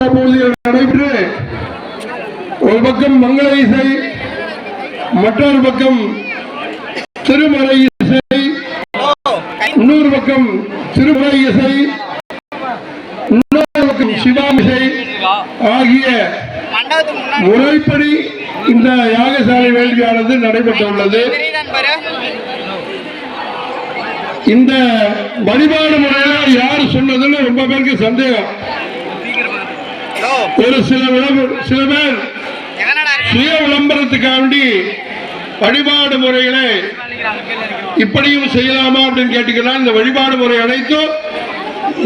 நடைபெற்று ஒரு பக்கம் மங்கள இசை மற்றொரு பக்கம் திருமலை இசை இன்னொரு பக்கம் திருமலை இசை இன்னொரு பக்கம் சிவாமிசை ஆகிய முறைப்படி இந்த யாகசாலை வேள்வியானது நடைபெற்றுள்ளது. இந்த வழிபாடு முறையில யார் சொன்னதுன்னு ரொம்ப பேருக்கு சந்தேகம். ஒரு சில விளம்ப- சில பேர் எங்கனடா இருக்கு சுய விளம்பரத்துக்காண்டி வழிபாடு முறைகளை இப்படியும் செய்யலாமா அப்படின்னு கேட்டுக்கலாம் இந்த வழிபாடு முறை அனைத்தும்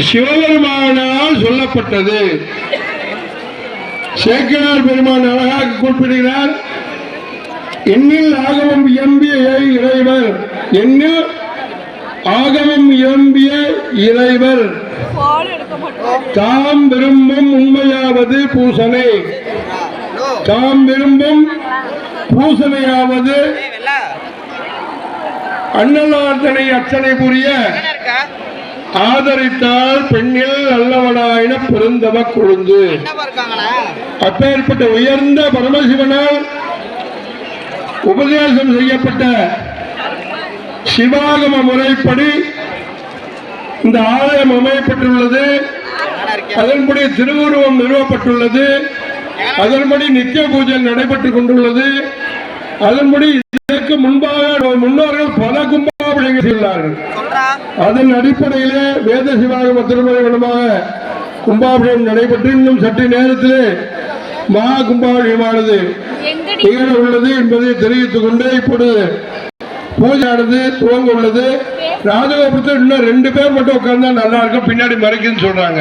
சிவபெருமானால் சொல்லப்பட்டது. சேக்கிரார் பெருமான் அழகாக குறிப்பிடுகிறார் எண்ணில் ஆகமம் இயம்பிய இறைவர் எண்ணில் ஆகமம் இயம்பிய இறைவர். தாம் விரும்பும் உண்மையாவது பூசனை தாம் விரும்பும் பூசணையாவது ஏய் அச்சனை புரிய ஆதரித்தால் பெண்ணில் நல்லவனாயின பிறந்தவ கொழுந்து. அப்பேற்பட்ட உயர்ந்த பரமசிவனால் உபதேசம் செய்யப்பட்ட சிவாகம முறைப்படி இந்த ஆலயம் அமையப்பட்டுள்ளது. அதன்படி திருவுருவம் நிறுவப்பட்டுள்ளது. அதன்படி நித்திய பூஜை நடைபெற்றுக் கொண்டுள்ளது. அதன்படி இதற்கு முன்பாக முன்னோர்கள் பல கும்பாபிஷேகம் செய்துள்ளார்கள். அதன் அடிப்படையிலே வேத சிவாகம திருமணமாக கும்பாபிஷேகம் நடைபெற்று இன்னும் சற்று நேரத்திலே மகா கும்பாபிஷேகமானது நிகழ உள்ளது என்பதை தெரிவித்துக் கொண்டு இப்பொழுது பூஜையானது துவங்க உள்ளது ராஜகோபுரத்தில் இன்னும் ரெண்டு பேர் மட்டும் உட்கார்ந்தா நல்லா இருக்கும். பின்னாடி மறைக்குன்னு சொல்றாங்க.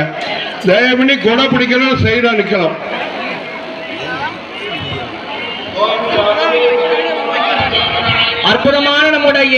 தயவு பண்ணி கொடை பிடிக்கணும் சைடா நிக்கலாம். அற்புதமான நம்முடைய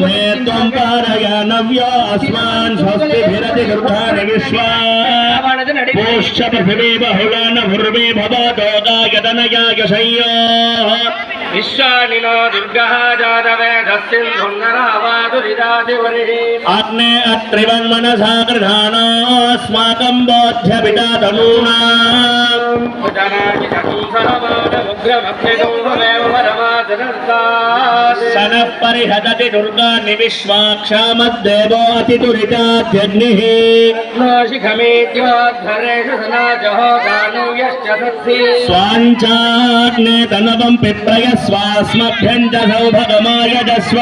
में तुम पारय नव्यास्मान स्वस्ति भिरति गरुडान विश्वा पुष्ट पृथिवी बहुलान भुर्वे भवा दोदा यदनया यशय्या विश्वानिनो दुर्गः जातवेदस्सिन्धुन्दरावादुरिदादिवरिः आग्ने अत्रिवन् मनसा गृहाणोऽस्माकं बोध्यपिता तनूनाम् जनानि कंसरमानमुग्रमग्निगौरमेव परमादनर्तात् सनः परिहदति दुर्गाणि विश्वाक्षामद्देवोऽतिदुरिताध्यग्निः शिखमेत्योद्धरेषु सनाजः गानो यश्च सत्सि स्वाञ्चाग्ने तनवं पिप्रयस्वास्मभ्यं च सौभगमायजस्व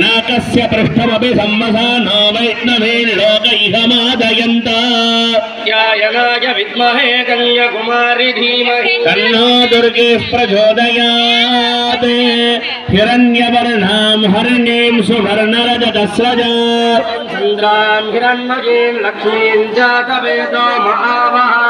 नाकस्य पृष्ठमपि सम्मसानो वैष्णवेर्लोक इह मादयन्त यायनाय विद्महे कन्याकुमारि धीमहि तन्नो दुर्गेः प्रचोदयात्। हिरण्यवर्णां हरिणीं सुवर्णरजतस्रज चन्द्रां हिरण्मयीं लक्ष्मीं जातवेदो महावः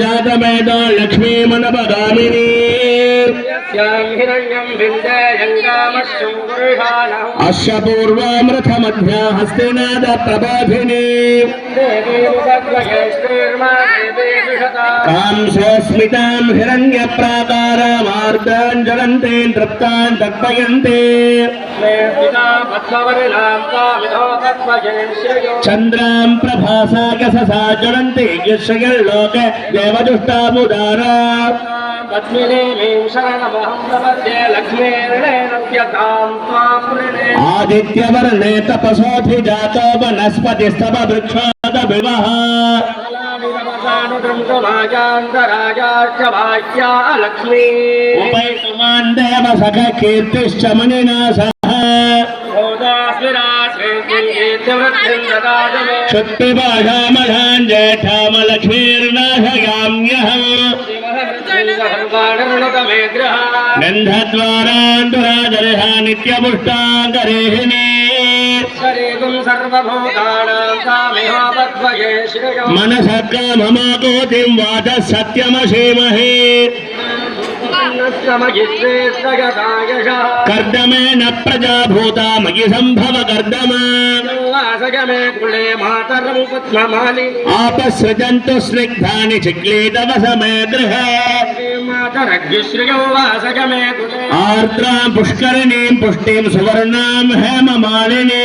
जात मैदा लक्ष्मी मन पदामिनी अश्य पूर्वामृत मध्या हस्तिनाद प्रबोधिनी हिण्य सोऽस्मितां हिरण्यप्राकारामार्गान् जलन्ते नृप्तान् तर्पयन्ते चन्द्रां यश्रयल्लोके देवदुष्टामुदारा आदित्यवर्णे तपसोऽधिजातो वनस्पतिस्तव वृक्षोद विवः लक्ष्मी उपैतुमान् देव सख कीर्तिश्च मणिना सह शुक्तिबाधामधान् जेठामलक्ष्मीर्नाहगाम्यहम् गन्धद्वारान् दुरादर्हा नित्यपुष्टाङ्गरेहिणी मनसद्गममाकोतिं वाचः सत्यमशीमहे। कर्दमे न प्रजाभूता मगि संभव कर्दमा। आपसृजन्तु स्निग्धानि चिक्लेदवस मे आर्द्र पुष्किणी पुष्टि सुवर्ण हेम मालिनी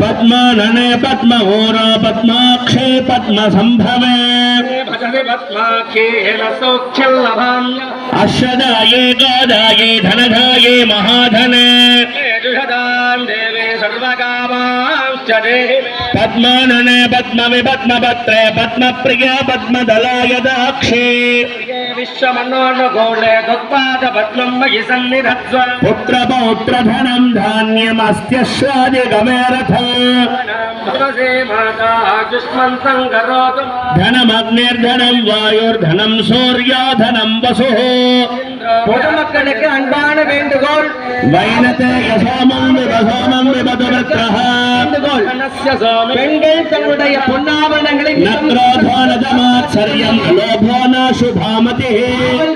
పద్మననే పద్మహోరా పద్మాక్షే పద్మ సంభవే అశ్వదాయే గాదాయే ధనధాయే మహాధనే चरे। पद्मानने पद्म पद्मपत्रे पद्म पद्मदलाय दाक्षे। विश्वमनोनुगोले दुःपाद पद्मं मयि सन्निधत्स्व पुत्र पौत्र धनं धान्यमस्त्यश्रादि गमेरथ धनमग्निर्धनं वायुर्धनं धनं वसुः। பொதுமக்களுக்கு அன்பான வேண்டுகோள். பெண்கள் தங்களுடைய பொன்னாவணங்களை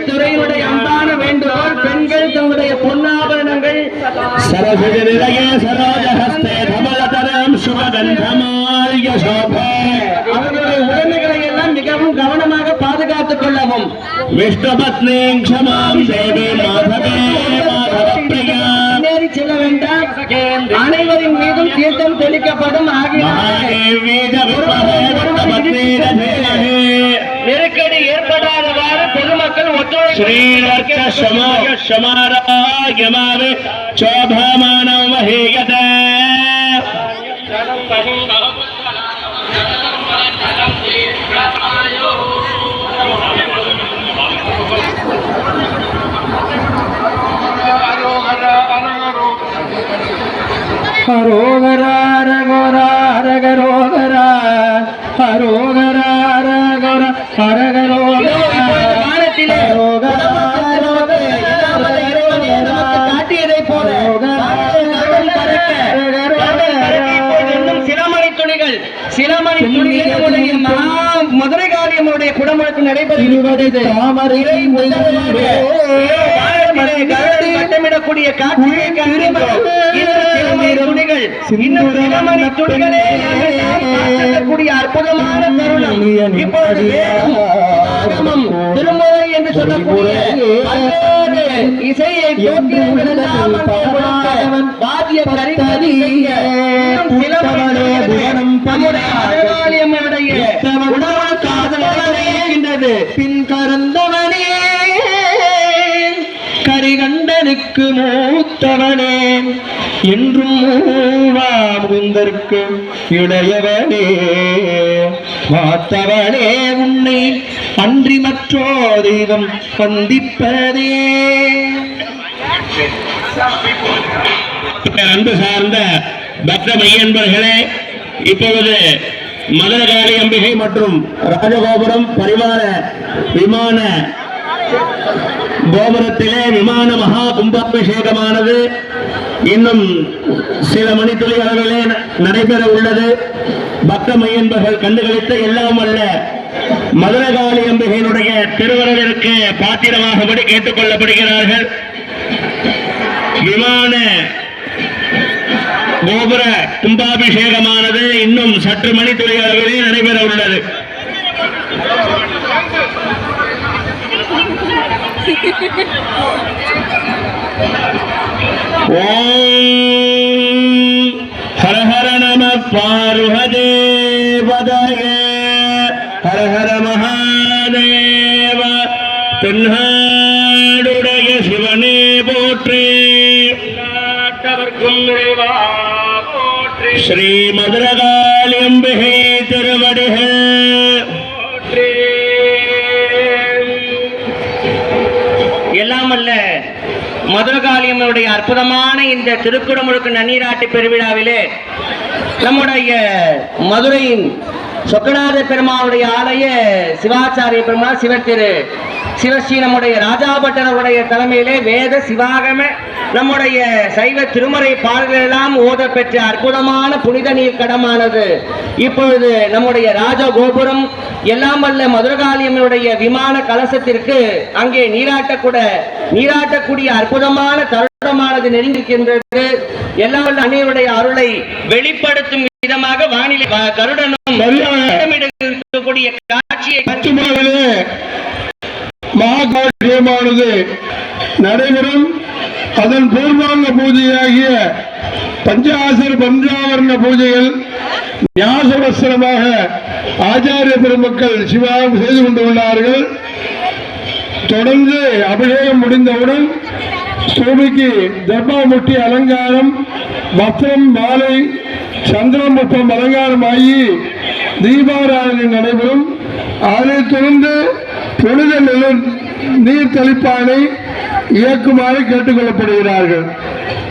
துறையுடைய அன்பான வேண்டுகோள். பெண்கள் தங்களுடைய பொன்னாபரணங்கள். சரசுஜ நிலையே சரோஜ ஹஸ்தே தமலதரம் சுபகந்தமால்ய சோபே அவர்களுடைய உடமைகளை எல்லாம் மிகவும் கவனமாக பார்த்து பார்த்துக் கொள்ளவும் விஷ்ணுபத்னி க்ஷமாம் தேவி மாதவே மாதவ பிரியா முன்னேறி செல்ல வேண்டாம். அனைவரின் மீதும் தீர்த்தம் தெளிக்கப்படும் ஆகிய நெருக்கடி ஏற்படாதவாறு பொதுமக்கள் ஒத்துழைப்பு சோபமானம் வகிகத ಹರೋವರ காரியமுடைய குடமுழுக்கு நடைபெறுகிறது தாமரை துணிகள் இன்னும் துணிகளே கூடிய அற்புதமான தருணம். இப்பொழுது என்று சொல்லக்கூடிய இசையை பாடுவன் வாத்திய கருத்ததி சிலமணி நம்முடைய அருளாலயமுடைய பின் கருந்தவனே. கரிகண்டனுக்கு மூத்தவனே. என்றும் மூவா முகுந்தற்கு இளையவனே. மாத்தவனே உன்னை அன்றி மற்றோ தெய்வம் வந்திப்பதே. அன்பு சார்ந்த பக்த மையன்பர்களே இப்பொழுது மதுரகாளி அம்பிகை மற்றும் ராஜகோபுரம் பரிவார விமான கோபுரத்திலே விமான மகா கும்பாபிஷேகமானது இன்னும் சில மணித்துளி அளவிலே ந- நடைபெற உள்ளது. பக்த மையன்பர்கள் கண்டுகளித்த எல்லாம் அல்ல. மதுரகாளி அம்பிகையினுடைய திருவரவிற்கு பாத்திரமாகபடி கேட்டுக் கொள்ளப்படுகிறார்கள். விமான கோபுர கும்பாபிஷேகமானது இன்னும் சற்று மணி துறையாளர்களே நடைபெற உள்ளது ஓம் ஹரஹர நம பார்வதே. அல்ல மதுரகாளியம்மனுடைய அற்புதமான இந்த திருக்குடமுழுக்கு நன்னீராட்டு பெருவிழாவிலே நம்முடைய மதுரையின் சொக்கநாத பெருமாவுடைய ஆலய சிவாச்சாரிய பெருமாள் சிவத்திரு சிவஸ்ரீ நம்முடைய ராஜாபட்டருடைய தலைமையிலே வேத சிவாகம நம்முடைய சைவ திருமறை பாடல்கள் ஓத பெற்ற அற்புதமான புனித நீர் கடமானது. இப்பொழுது நம்முடைய ராஜகோபுரம் எல்லாம் வல்ல மதுரகாளியம்மனுடைய விமான கலசத்திற்கு அங்கே நீராட்டக்கூட நீராட்டக்கூடிய அற்புதமான தருணமானது நெருங்கிருக்கின்றது எல்லாம் வல்ல அன்னையுடைய அருளை வெளிப்படுத்தும் விதமாக வானிலை வ- மகாகாட்சியமானது நடைபெறும். அதன் பூர்வாங்க பூஜையாகிய பஞ்சாசர் பஞ்சாவரண பூஜைகள் ஞாசவஸ்திரமாக ஆச்சாரிய பெருமக்கள் சிவாகம் செய்து கொண்டுள்ளார்கள் தொடர்ந்து அபிஷேகம் முடிந்தவுடன் சுவாமிக்கு தர்பாமுட்டி அலங்காரம் வஸ்திரம் மாலை சந்திரம் அலங்காரம் அலங்காரமாகி தீபாராதனை நடைபெறும். அதனைத் தொடர்ந்து புனித நீர் தெளிப்பானை இயக்குமாறு கேட்டுக்கொள்ளப்படுகிறார்கள்.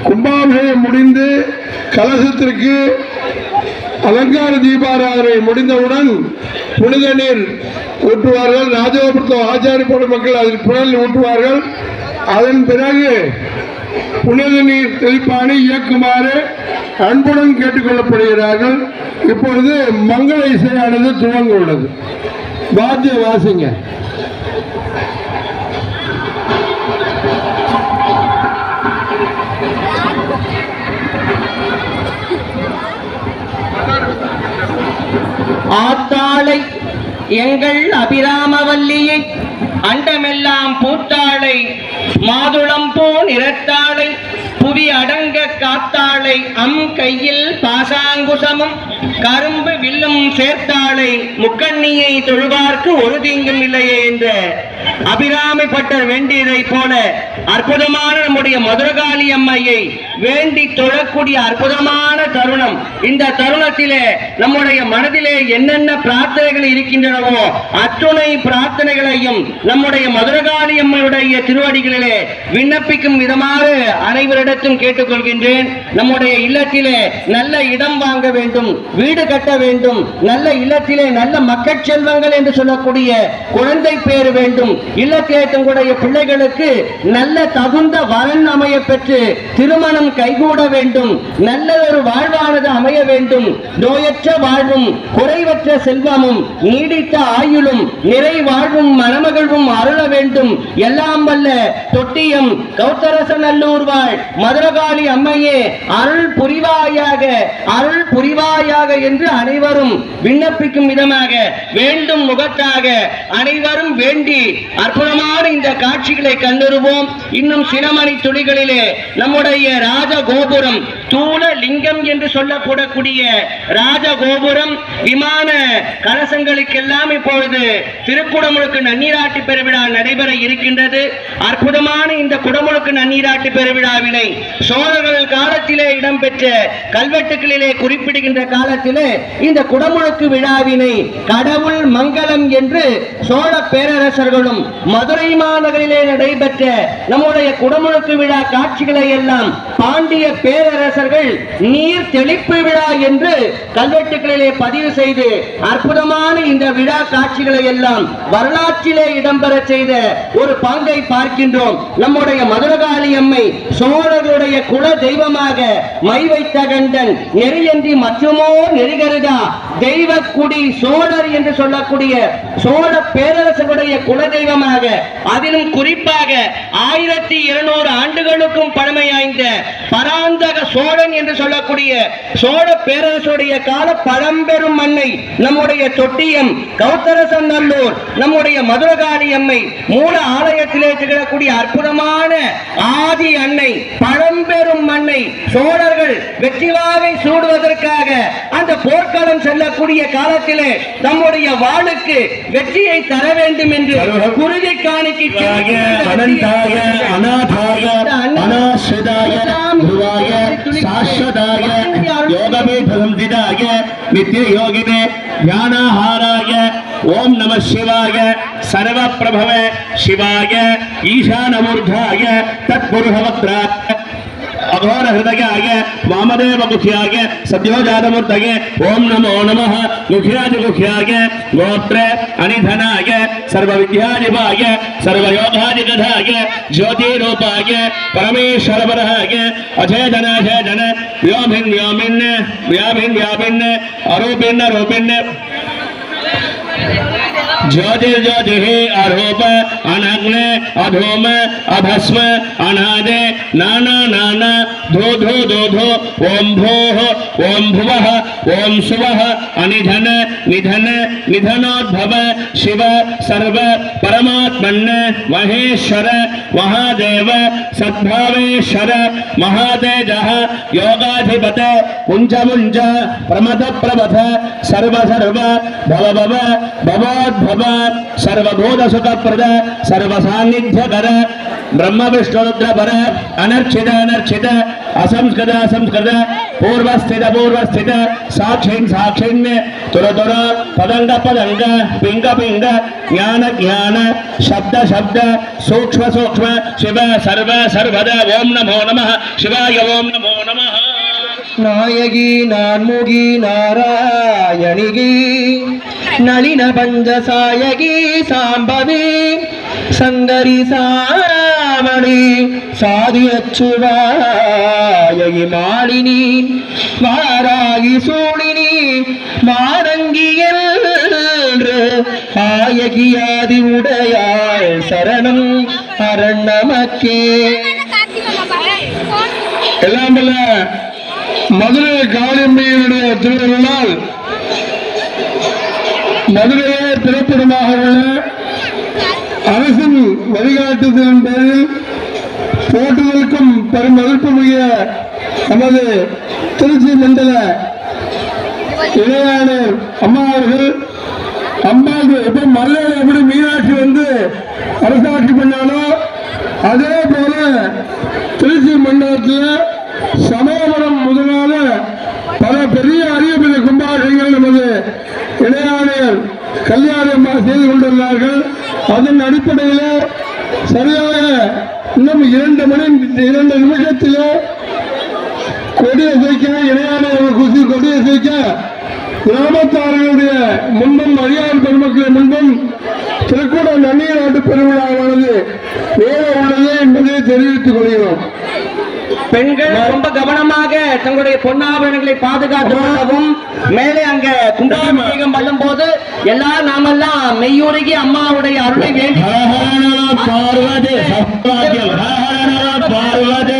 கும்பாபிஷேகம் முடிந்து கலசத்திற்கு அலங்கார தீபாராதனை முடிந்தவுடன் புனித நீர் ஊற்றுவார்கள். ராஜகோபுரத்தில் ஆச்சாரிய மக்கள் அதில் புனல் ஊற்றுவார்கள். அதன் பிறகு புனித நீர் தெளிப்பானை இயக்குமாறு அன்புடன் கேட்டுக்கொள்ளப்படுகிறார்கள். இப்பொழுது மங்கள இசையானது துவங்க உள்ளது. வாத்திய வாசிங்க ஆத்தாளை எங்கள் அபிராமவல்லியை அண்டமெல்லாம் பூத்தாளை மாதுளம் போன் இரத்தாளை புவி அடங்க காத்தாளை அம் கையில் பாசாங்குசமும் கரும்பு வில்லும் சேர்த்தாளை முக்கண்ணியை தொழுவார்க்கு ஒரு தீங்கும் இல்லையே என்ற அபிராமி வேண்டியதை வேண்டியதைப் போல அற்புதமான நம்முடைய மதுரகாளி அம்மையை வேண்டி தொழக்கூடிய அற்புதமான தருணம். இந்த தருணத்திலே நம்முடைய மனதிலே என்னென்ன பிரார்த்தனைகள் இருக்கின்றனவோ அத்துணை பிரார்த்தனைகளையும் நம்முடைய மதுரகாளி அம்மையுடைய திருவடிகளிலே விண்ணப்பிக்கும் விதமாக அனைவரிடத்தும் கேட்டுக்கொள்கின்றேன். நம்முடைய இல்லத்திலே நல்ல இடம் வாங்க வேண்டும் வீடு கட்ட வேண்டும் நல்ல இல்லத்திலே நல்ல மக்கள் செல்வங்கள் என்று சொல்லக்கூடிய குழந்தை பேர் வேண்டும். இல்லத்திலே தங்களுடைய பிள்ளைகளுக்கு நல்ல தகுந்த வரன் அமைய பெற்று திருமணம் கைகூட வேண்டும். நல்ல ஒரு வாழ்வானது அமைய வேண்டும். நோயற்ற வாழ்வும் குறைவற்ற செல்வமும் நீடித்த ஆயுளும் நிறை வாழ்வும் மனமகிழ்வும் அருள வேண்டும். எல்லாம் வல்ல தொட்டியம் கௌத்தரசநல்லூர் வாழ் மதுரகாளி அம்மையே அருள் புரிவாயாக அருள் புரிவாயாக என்று அனைவரும் விண்ணப்பிக்கும் விதமாக வேண்டும் முகத்தாக அனைவரும் வேண்டி அற்புதமான இந்த காட்சிகளை கண்டுருவோம். இன்னும் சிரமணி துளிகளிலே நம்முடைய ராஜ கோபுரம் தூண லிங்கம் என்று சொல்லக்கூடக்கூடிய ராஜ கோபுரம் விமான கலசங்களுக்கெல்லாம் இப்பொழுது திருக்குடமுழுக்கு நன்னீராட்டு பெருவிழா நடைபெற இருக்கின்றது. அற்புதமான இந்த குடமுழுக்கு நன்னீராட்டு பெருவிழாவினை சோழர்கள் காலத்திலே இடம்பெற்ற கல்வெட்டுகளிலே குறிப்பிடுகின்ற காலத்திலே இந்த குடமுழுக்கு விழாவினை கடவுள் மங்களம் என்று சோழ பேரரசர்களும் மதுரை மாநகரிலே நடைபெற்ற நம்முடைய குடமுழுக்கு விழா காட்சிகளை எல்லாம் பாண்டிய பேரரசர்கள் நீர் தெளிப்பு விழா என்று கல்வெட்டுகளிலே பதிவு செய்து அற்புதமான இந்த விழா காட்சிகளை எல்லாம் வரலாற்றிலே இடம்பெற செய்த ஒரு பாங்கை பார்க்கின்றோம். நம்முடைய மதுரகாளி அம்மை சோழர்களுடைய குல தெய்வமாக மை வைத்த கண்டன் நெறியன்றி மற்றுமோ நெறிகருதா? தெய்வ குடி சோழர் என்று சொல்லக்கூடிய சோழ பேரரசருடைய குல தெய்வமாக அதிலும் குறிப்பாக ஆயிரத்தி இருநூறு ஆண்டுகளுக்கும் பழமை வாய்ந்த பராந்தக சோழன் என்று சொல்லக்கூடிய சோழ பேரரசுடைய கால பழம்பெரும் மண்ணை நம்முடைய தொட்டியம் கௌத்தரசன் நல்லூர் நம்முடைய மதுரகாளி அம்மை மூல ஆலயத்திலே திகழக்கூடிய அற்புதமான ஆதி அன்னை பழம்பெரும் மண்ணை சோழர்கள் வெற்றிவாகை சூடுவதற்காக அந்த போர்க்களம் செல்லக்கூடிய காலத்திலே தம்முடைய வாளுக்கு வெற்றியை தர வேண்டும் என்று குருதி காணிக்கு அனந்தாய அநாதாய शाश्वत शाश्वताय योगपीठवन्दिताय नित्ययोगिने ज्ञानाहाराय ओम नमः शिवाय सर्वप्रभवे शिवाय तत्पुर वक्त भगवान हृदय आगे वामदेव गुखियागे सद्योजातमूर्तगे ओम नमो नमः गुखियाज गुखियागे गोत्रे अनिधनागे ज्योति रूप ज्योतिरूपागे परमेश्वर बरहागे अजय धन अजय धन व्योमिन व्योमिन व्याभिन व्याभिन अरूपिन्न, रूपिन्न ज्योतिर्ज्योतिः अरूप अनग्न, अधूम, अभस्म, अनादे, नाना नाना, धो धो धो धो ॐ भोः ॐ भुवः ॐ सुवः अनिधन, निधन, निधनोद्भव, शिव, सर्व, परमात्मन्, महेश्वर, महादेव, सद्भावेश्वर, महातेजः, योगाधिपत पुञ्ज मुञ्ज प्रमथ प्रमथ सर्व सर्व भव भव, भवोद्भव। భగవాన్ సర్వభూతసుత ప్రద సర్వసాన్నిధ్య పర బ్రహ్మ విష్ణురుద్ర పర అనర్చిత అనర్చిత అసంస్కృత అసంస్కృత పూర్వస్థిత పూర్వస్థిత సాక్షిన్ సాక్షిన్ తుర తుర పదంగ పదంగ పింగ పింగ జ్ఞాన జ్ఞాన శబ్ద శబ్ద సూక్ష్మ సూక్ష్మ శివ సర్వ సర్వద ఓం నమో నమ శివాయ ఓం నమో నమ నాయగి నాన్ముగి నారాయణిగి நளின பஞ்சசாயகி சாம்பவி சங்கரி சாமணி சாதி அச்சுவாயகி மாலினி வாராகி சூழினி மாடங்கி ஆயகியாதி உடையாள் சரணம் அரண்ணமக்கே எல்லாம் மதுரை காளியம்மையினுடைய திருவிழால் மதுரையே பிறப்பிடமாக உள்ள அரசின் வழிகாட்டுதலின் பேரில் போற்றுதலுக்கும் பெரும் மதிப்புமிக நமது திருச்சி மண்டல இளையாளர் அம்மா அவர்கள். அம்மாவுக்கு எப்ப மலையில எப்படி மீனாட்சி வந்து அரசாட்சி பண்ணாலோ அதே போல திருச்சி மண்டலத்தில் சமயபுரம் முதலான பல பெரிய அரிய பெரிய கும்பாபிஷேகங்கள் நமது இளையாளர் கல்யாணம் செய்து கொண்டுள்ளார்கள். அதன் அடிப்படையில் சரியாக இன்னும் இரண்டு மணி இரண்டு நிமிஷத்திலே சேர்க்க இணையான குசி கொடியசைக்க கிராமத்தார்களுடைய முன்பும் அடியார் பெருமக்களின் முன்பும் திருக்கூட நன்னீர் நாட்டு பெருவிழாவானது வேற உள்ளது என்பதை தெரிவித்துக் கொள்கிறோம். பெண்கள் ரொம்ப கவனமாக தங்களுடைய பொன்னாபரணங்களை பாதுகாத்து கொள்ளவும் மேலே அங்க குண்டாபிஷேகம் பண்ணும் போது எல்லாம் நாமெல்லாம் மெய்யுருகி அம்மாவுடைய அருளை வேண்டி பார்வதி சௌபாகியம். பார்வதி.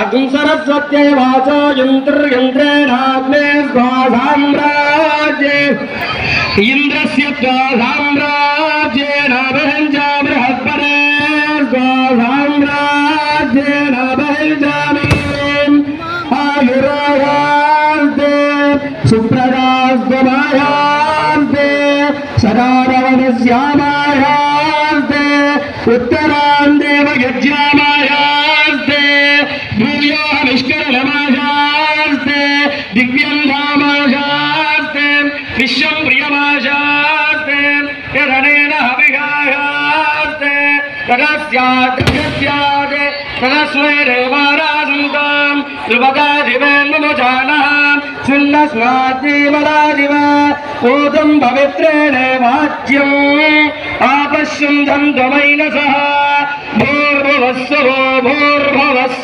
యాగం సరస్వత్యై వాచో యంత్రయంత్రేణాగ్నే స్వాసామ్రాజ్యే ఇంద్రస్య స్వాసామ్రాజ్యేణ బహింజ బృహస్పతే స్వాసామ్రాజ్యేణ బహింజామి ఆయురాయాస్తే సుప్రదాస్వమాయాస్తే సదారవణశ్యామాయాస్తే ఉత్తరాం तदस्यात् तदस्यात् तदस्मै देवारासन्तां त्रिपदाधिपेन्मजानः सुन्न स्नाद्रीवरादिव ऊदम् पवित्रेण वाच्यम् आपश्यम् धन्त्वमैनसः भूर्भुवस्व भूर्भुवस्व